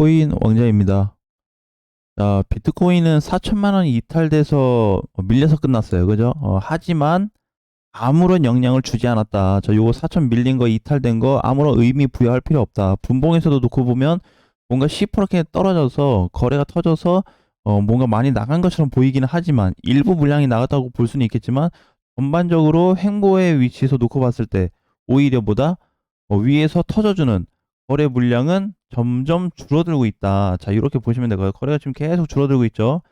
비트코인 왕자입니다. 자, 비트코인은 4천만 원이 이탈돼서 밀려서 끝났어요. 그죠? 어, 하지만 아무런 영향을 주지 않았다. 자, 요거 4천 밀린 거 이탈된 거 아무런 의미 부여할 필요 없다. 분봉에서도 놓고 보면 뭔가 시퍼렇게 떨어져서 거래가 터져서 어, 뭔가 많이 나간 것처럼 보이기는 하지만 일부 물량이 나갔다고 볼 수는 있겠지만 전반적으로 횡보의 위치에서 놓고 봤을 때 오히려 보다 어, 위에서 터져주는 거래 물량은 점점 줄어들고 있다. 자, 이렇게 보시면 되고요. 거래가 지금 계속 줄어들고 있죠.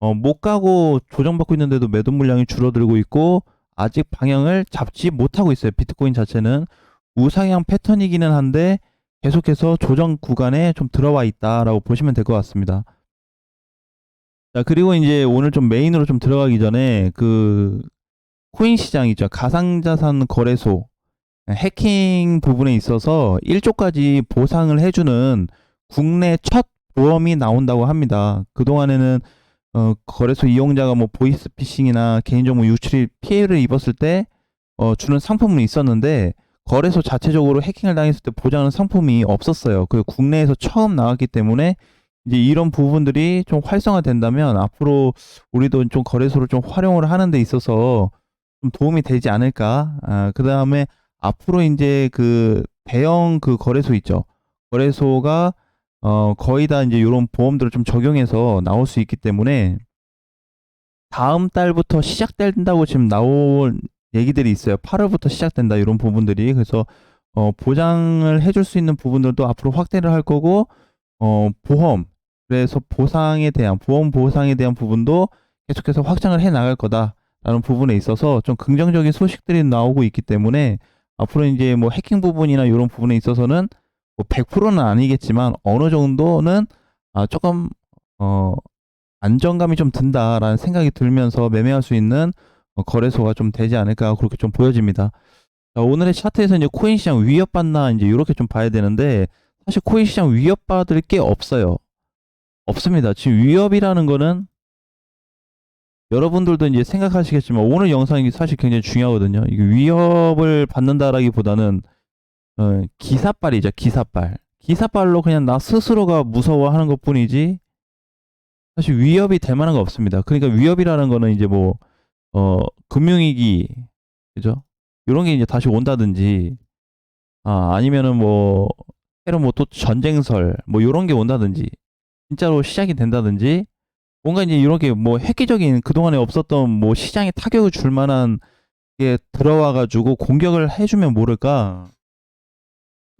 어, 못 가고 조정받고 있는데도 매도 물량이 줄어들고 있고 아직 방향을 잡지 못하고 있어요. 비트코인 자체는 우상향 패턴이기는 한데 계속해서 조정 구간에 좀 들어와 있다라고 보시면 될 것 같습니다. 자, 그리고 이제 오늘 좀 메인으로 좀 들어가기 전에 그 코인 시장 있죠. 가상자산 거래소 해킹 부분에 있어서 1조까지 보상을 해주는 국내 첫 보험이 나온다고 합니다. 그동안에는 어, 거래소 이용자가 뭐 보이스피싱이나 개인정보 유출이 피해를 입었을 때 어, 주는 상품은 있었는데 거래소 자체적으로 해킹을 당했을 때 보장하는 상품이 없었어요. 그 국내에서 처음 나왔기 때문에 이제 이런 부분들이 좀 활성화된다면 앞으로 우리도 좀 거래소를 좀 활용을 하는 데 있어서 좀 도움이 되지 않을까. 아, 그 다음에 앞으로 이제 그 대형 그 거래소 있죠. 거래소가 어 거의 다 이제 이런 보험들을 좀 적용해서 나올 수 있기 때문에 다음 달부터 시작된다고 지금 나올 얘기들이 있어요. 8월부터 시작된다 이런 부분들이 그래서 어 보장을 해줄 수 있는 부분들도 앞으로 확대를 할 거고 어 보험 그래서 보상에 대한 보험 보상에 대한 부분도 계속해서 확장을 해 나갈 거다라는 부분에 있어서 좀 긍정적인 소식들이 나오고 있기 때문에 앞으로 이제 뭐 해킹 부분이나 이런 부분에 있어서는 뭐 100%는 아니겠지만 어느 정도는 아 조금 어 안정감이 좀 든다라는 생각이 들면서 매매할 수 있는 어, 거래소가 좀 되지 않을까 그렇게 좀 보여집니다. 자, 오늘의 차트에서 이제 코인 시장 위협받나 이제 이렇게 좀 봐야 되는데 사실 코인 시장 위협받을 게 없어요. 없습니다. 지금 위협이라는 거는 여러분들도 이제 생각하시겠지만 오늘 영상이 사실 굉장히 중요하거든요. 이게 위협을 받는다라기보다는 어, 기사빨이죠. 기사빨. 기사빨로 그냥 나 스스로가 무서워하는 것뿐이지 사실 위협이 될 만한 거 없습니다. 그러니까 위협이라는 거는 이제 뭐 어, 금융위기 그죠? 이런 게 이제 다시 온다든지 아, 아니면은 뭐 새로 뭐 또 전쟁설 뭐 이런 게 온다든지 진짜로 시작이 된다든지 뭔가 이제 이렇게 뭐 획기적인 그동안에 없었던 뭐 시장에 타격을 줄 만한 게 들어와 가지고 공격을 해주면 모를까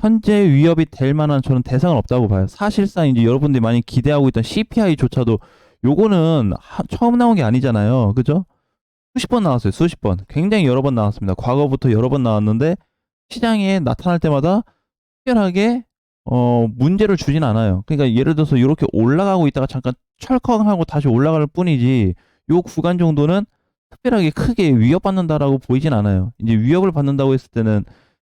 현재 위협이 될 만한 저는 대상은 없다고 봐요. 사실상 이제 여러분들이 많이 기대하고 있던 CPI조차도 요거는 하- 처음 나온 게 아니잖아요. 그죠? 수십 번 나왔어요. 수십 번. 굉장히 여러 번 나왔습니다. 과거부터 여러 번 나왔는데 시장에 나타날 때마다 특별하게 어 문제를 주진 않아요. 그러니까 예를 들어서 이렇게 올라가고 있다가 잠깐 철컹하고 다시 올라갈 뿐이지 요 구간 정도는 특별하게 크게 위협받는다라고 보이진 않아요. 이제 위협을 받는다고 했을 때는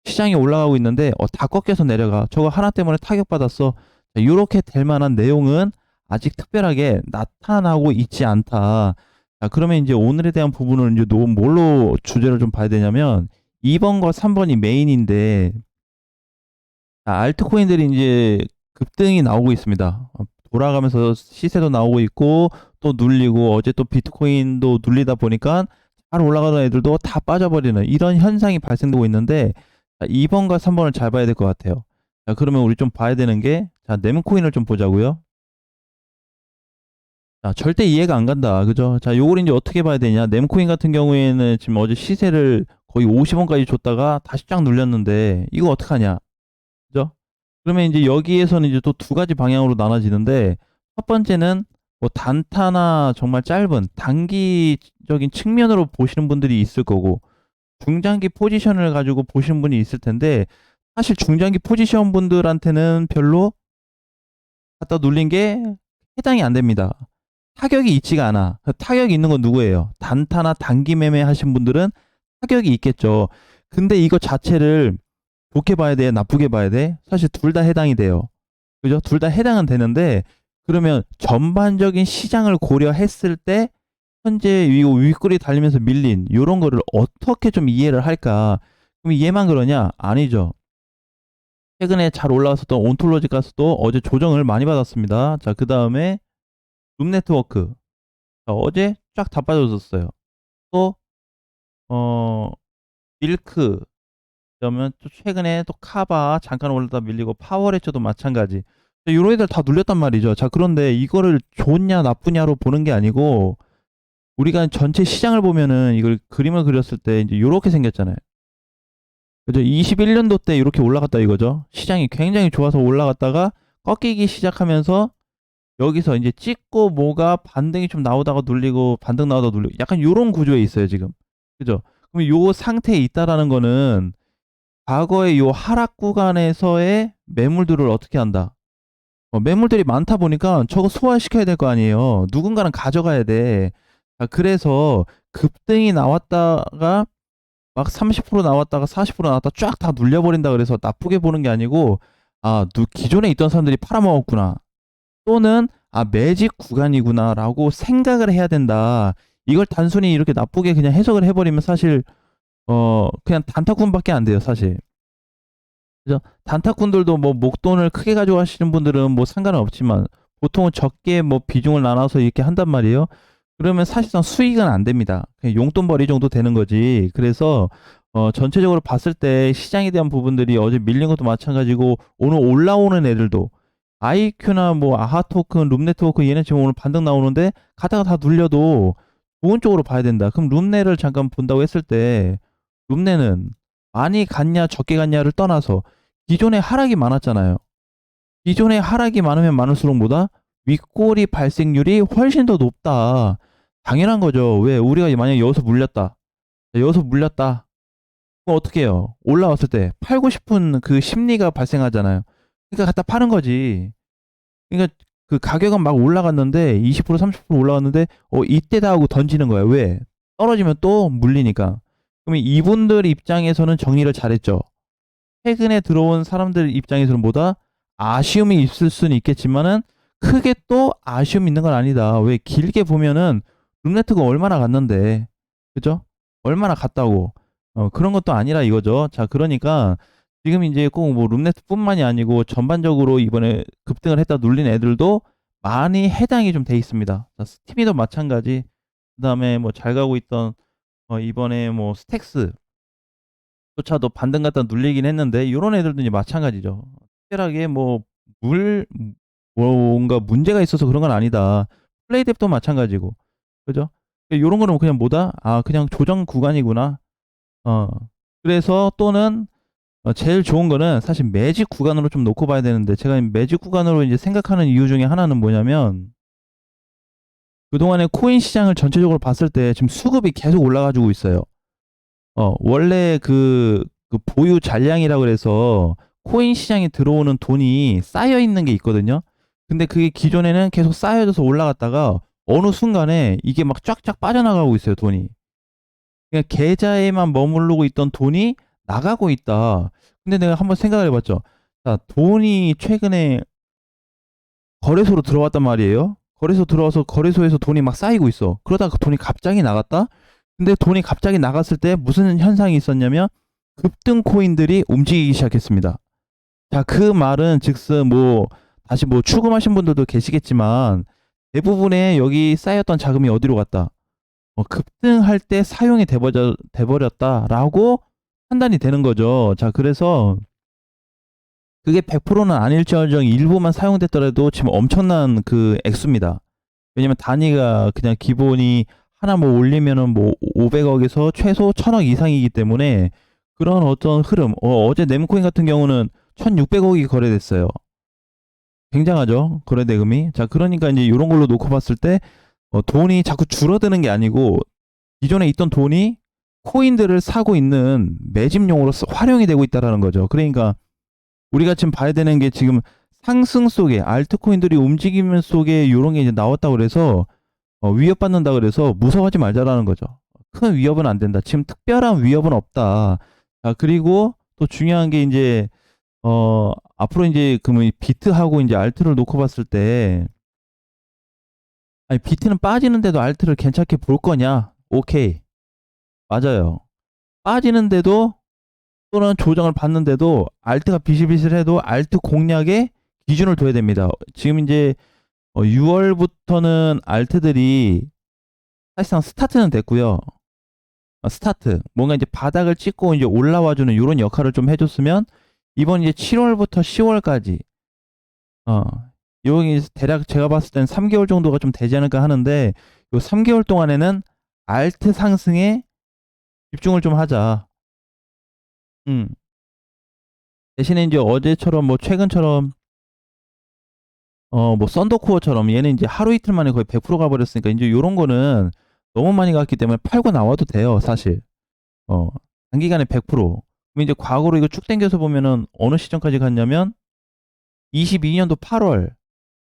시장이 올라가고 있는데 어, 다 꺾여서 내려가. 저거 하나 때문에 타격받았어. 자, 이렇게 될 만한 내용은 아직 특별하게 나타나고 있지 않다. 자, 그러면 이제 오늘에 대한 부분을 이제 노, 뭘로 주제를 좀 봐야 되냐면 2번과 3번이 메인인데 자, 알트코인들이 이제 급등이 나오고 있습니다. 어, 돌아가면서 시세도 나오고 있고 또 눌리고 어제 또 비트코인도 눌리다 보니까 잘 올라가던 애들도 다 빠져버리는 이런 현상이 발생되고 있는데 자, 2번과 3번을 잘 봐야 될 것 같아요. 자, 그러면 우리 좀 봐야 되는 게 자, 네임코인을 좀 보자고요. 자, 절대 이해가 안 간다. 그죠? 자, 요걸 이제 어떻게 봐야 되냐? 네임코인 같은 경우에는 지금 어제 시세를 거의 50원까지 줬다가 다시 쫙 눌렸는데 이거 어떡하냐? 그러면 이제 여기에서는 이제 또 두 가지 방향으로 나눠지는데 첫 번째는 뭐 단타나 정말 짧은 단기적인 측면으로 보시는 분들이 있을 거고 중장기 포지션을 가지고 보시는 분이 있을 텐데 사실 중장기 포지션 분들한테는 별로 갖다 눌린 게 해당이 안 됩니다. 타격이 있지가 않아. 타격이 있는 건 누구예요? 단타나 단기 매매 하신 분들은 타격이 있겠죠. 근데 이거 자체를 좋게 봐야 돼? 나쁘게 봐야 돼? 사실 둘 다 해당이 돼요. 그죠? 둘 다 해당은 되는데 그러면 전반적인 시장을 고려했을 때 현재 이거 윗골이 달리면서 밀린 이런 거를 어떻게 좀 이해를 할까? 그럼 얘만 그러냐? 아니죠. 최근에 잘 올라왔었던 온톨로지 가스도 어제 조정을 많이 받았습니다. 자, 그 다음에 룸 네트워크. 자, 어제 쫙 다 빠져줬어요. 또, 어, 밀크. 그러면 또 최근에 또 카바 잠깐 올랐다 밀리고 파워레처도 마찬가지. 이런 애들 다 눌렸단 말이죠. 자, 그런데 이거를 좋냐 나쁘냐로 보는 게 아니고 우리가 전체 시장을 보면은 이걸 그림을 그렸을 때 이제 이렇게 생겼잖아요. 그죠? 21년도 때 이렇게 올라갔다 이거죠. 시장이 굉장히 좋아서 올라갔다가 꺾이기 시작하면서 여기서 이제 찍고 뭐가 반등이 좀 나오다가 눌리고 반등 나오다가 눌리고 약간 요런 구조에 있어요, 지금. 그죠? 그럼 요 상태에 있다라는 거는 과거의 요 하락 구간에서의 매물들을 어떻게 한다? 어, 매물들이 많다 보니까 저거 소화시켜야 될 거 아니에요. 누군가는 가져가야 돼. 자, 그래서 급등이 나왔다가 막 30% 나왔다가 40% 나왔다 쫙 다 눌려버린다 그래서 나쁘게 보는 게 아니고 아, 누, 기존에 있던 사람들이 팔아먹었구나. 또는 아, 매직 구간이구나라고 생각을 해야 된다. 이걸 단순히 이렇게 나쁘게 그냥 해석을 해버리면 사실 어 그냥 단타꾼밖에 안 돼요, 사실. 그죠? 단타꾼들도 뭐 목돈을 크게 가져가시는 분들은 뭐 상관은 없지만 보통은 적게 뭐 비중을 나눠서 이렇게 한단 말이에요. 그러면 사실상 수익은 안 됩니다. 그냥 용돈벌이 정도 되는 거지. 그래서 어 전체적으로 봤을 때 시장에 대한 부분들이 어제 밀린 것도 마찬가지고 오늘 올라오는 애들도 아이큐나 뭐 아하토큰, 룸네트워크 얘네 지금 오늘 반등 나오는데 가다가 다 눌려도 좋은 쪽으로 봐야 된다. 그럼 룸네를 잠깐 본다고 했을 때 룸네는 많이 갔냐 적게 갔냐를 떠나서 기존에 하락이 많았잖아요. 기존에 하락이 많으면 많을수록 뭐다? 윗꼬리 발생률이 훨씬 더 높다. 당연한 거죠. 왜? 우리가 만약에 여기서 물렸다. 자, 여기서 물렸다. 그럼 어떻게 해요? 올라왔을 때 팔고 싶은 그 심리가 발생하잖아요. 그러니까 갖다 파는 거지. 그러니까 그 가격은 막 올라갔는데 20% 30% 올라갔는데 어 이때다 하고 던지는 거야. 왜? 떨어지면 또 물리니까. 그러면 이분들 입장에서는 정리를 잘했죠. 최근에 들어온 사람들 입장에서는 뭐다? 아쉬움이 있을 수는 있겠지만은 크게 또 아쉬움 있는 건 아니다. 왜 길게 보면은 룸네트가 얼마나 갔는데, 그죠? 얼마나 갔다고. 어, 그런 것도 아니라 이거죠. 자, 그러니까 지금 이제 꼭 뭐 룸네트뿐만이 아니고 전반적으로 이번에 급등을 했다 눌린 애들도 많이 해당이 좀 돼 있습니다. 자, 스티미도 마찬가지. 그 다음에 뭐 잘 가고 있던 어, 이번에 뭐 스택스 조차도 반등 갖다 눌리긴 했는데 이런 애들도 이제 마찬가지죠. 특별하게 뭐물 뭔가 문제가 있어서 그런 건 아니다. 플레이 뎁도 마찬가지고. 그죠? 요런 거는 그냥 뭐다? 아, 그냥 조정 구간이구나. 어. 그래서 또는 어, 제일 좋은 거는 사실 매직 구간으로 좀 놓고 봐야 되는데 제가 매직 구간으로 이제 생각하는 이유 중에 하나는 뭐냐면 그동안에 코인 시장을 전체적으로 봤을 때 지금 수급이 계속 올라가지고 있어요. 어, 원래 그, 그 보유 잔량이라고 그래서 코인 시장에 들어오는 돈이 쌓여 있는 게 있거든요. 근데 그게 기존에는 계속 쌓여져서 올라갔다가 어느 순간에 이게 막 쫙쫙 빠져나가고 있어요, 돈이. 그냥 계좌에만 머무르고 있던 돈이 나가고 있다. 근데 내가 한번 생각을 해봤죠. 자, 돈이 최근에 거래소로 들어왔단 말이에요. 거래소 들어와서 거래소에서 돈이 막 쌓이고 있어. 그러다가 그 돈이 갑자기 나갔다? 근데 돈이 갑자기 나갔을 때 무슨 현상이 있었냐면 급등 코인들이 움직이기 시작했습니다. 자, 그 말은 즉슨 뭐 다시 뭐 추금하신 분들도 계시겠지만 대부분의 여기 쌓였던 자금이 어디로 갔다? 어, 급등할 때 사용이 돼버려, 돼버렸다라고 판단이 되는 거죠. 자, 그래서 그게 100%는 아닐지언정 일부만 사용됐더라도 지금 엄청난 그 액수입니다. 왜냐면 단위가 그냥 기본이 하나 뭐 올리면은 뭐 500억에서 최소 1000억 이상이기 때문에 그런 어떤 흐름, 어, 어제 네임코인 같은 경우는 1600억이 거래됐어요. 굉장하죠. 거래 대금이. 자, 그러니까 이제 이런 걸로 놓고 봤을 때 어, 돈이 자꾸 줄어드는 게 아니고 기존에 있던 돈이 코인들을 사고 있는 매집용으로 활용이 되고 있다라는 거죠. 그러니까 우리가 지금 봐야 되는 게 지금 상승 속에 알트코인들이 움직이는 속에 이런 게 이제 나왔다고 그래서 어, 위협받는다 그래서 무서워하지 말자라는 거죠. 큰 위협은 안 된다. 지금 특별한 위협은 없다. 자, 그리고 또 중요한 게 이제 어, 앞으로 이제 그러면 비트하고 이제 알트를 놓고 봤을 때 아니 비트는 빠지는데도 알트를 괜찮게 볼 거냐? 오케이. 맞아요. 빠지는데도 또는 조정을 받는데도 알트가 비실비실해도 알트 공략에 기준을 둬야 됩니다. 지금 이제 6월부터는 알트들이 사실상 스타트는 됐고요. 어, 스타트 뭔가 이제 바닥을 찍고 이제 올라와주는 이런 역할을 좀 해줬으면 이번 이제 7월부터 10월까지 어 여기 대략 제가 봤을 땐 3개월 정도가 좀 되지 않을까 하는데 요 3개월 동안에는 알트 상승에 집중을 좀 하자. 음. 대신에 이제 어제처럼 뭐 최근처럼 어 뭐 썬더코어처럼 얘는 이제 하루 이틀 만에 거의 100% 가 버렸으니까 이제 요런 거는 너무 많이 갔기 때문에 팔고 나와도 돼요 사실. 어 단기간에 100%. 그럼 이제 과거로 이거 쭉 당겨서 보면은 어느 시점까지 갔냐면 22년도 8월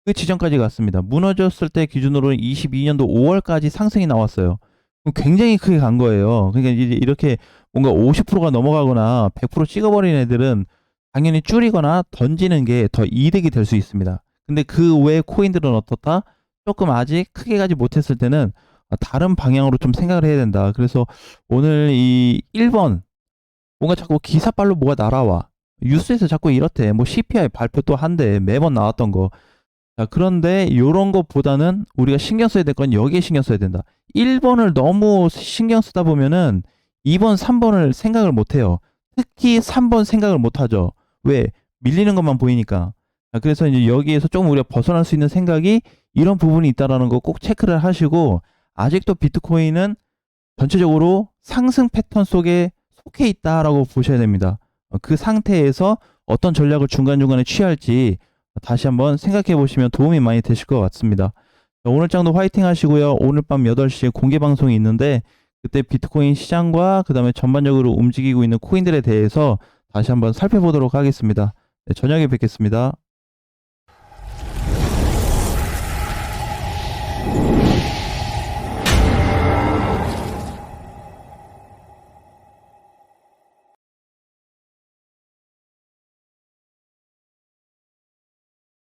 그 지점까지 갔습니다. 무너졌을 때 기준으로는 22년도 5월까지 상승이 나왔어요. 굉장히 크게 간 거예요. 그러니까 이제 이렇게 뭔가 50%가 넘어가거나 100% 찍어버린 애들은 당연히 줄이거나 던지는 게 더 이득이 될 수 있습니다. 근데 그 외 코인들은 어떻다? 조금 아직 크게 가지 못했을 때는 다른 방향으로 좀 생각을 해야 된다. 그래서 오늘 이 1번 뭔가 자꾸 기사빨로 뭐가 날아와. 뉴스에서 자꾸 이렇대. 뭐 CPI 발표 또 한대. 매번 나왔던 거. 자, 그런데 요런 것보다는 우리가 신경 써야 될 건 여기에 신경 써야 된다. 1번을 너무 신경 쓰다 보면은 2번, 3번을 생각을 못 해요. 특히 3번 생각을 못 하죠. 왜? 밀리는 것만 보이니까. 자, 그래서 이제 여기에서 조금 우리가 벗어날 수 있는 생각이 이런 부분이 있다라는 거 꼭 체크를 하시고 아직도 비트코인은 전체적으로 상승 패턴 속에 속해 있다라고 보셔야 됩니다. 어, 그 상태에서 어떤 전략을 중간중간에 취할지 다시 한번 생각해 보시면 도움이 많이 되실 것 같습니다. 자, 오늘 장도 화이팅 하시고요. 오늘 밤 8시에 공개 방송이 있는데 그때 비트코인 시장과 그 다음에 전반적으로 움직이고 있는 코인들에 대해서 다시 한번 살펴보도록 하겠습니다. 네, 저녁에 뵙겠습니다.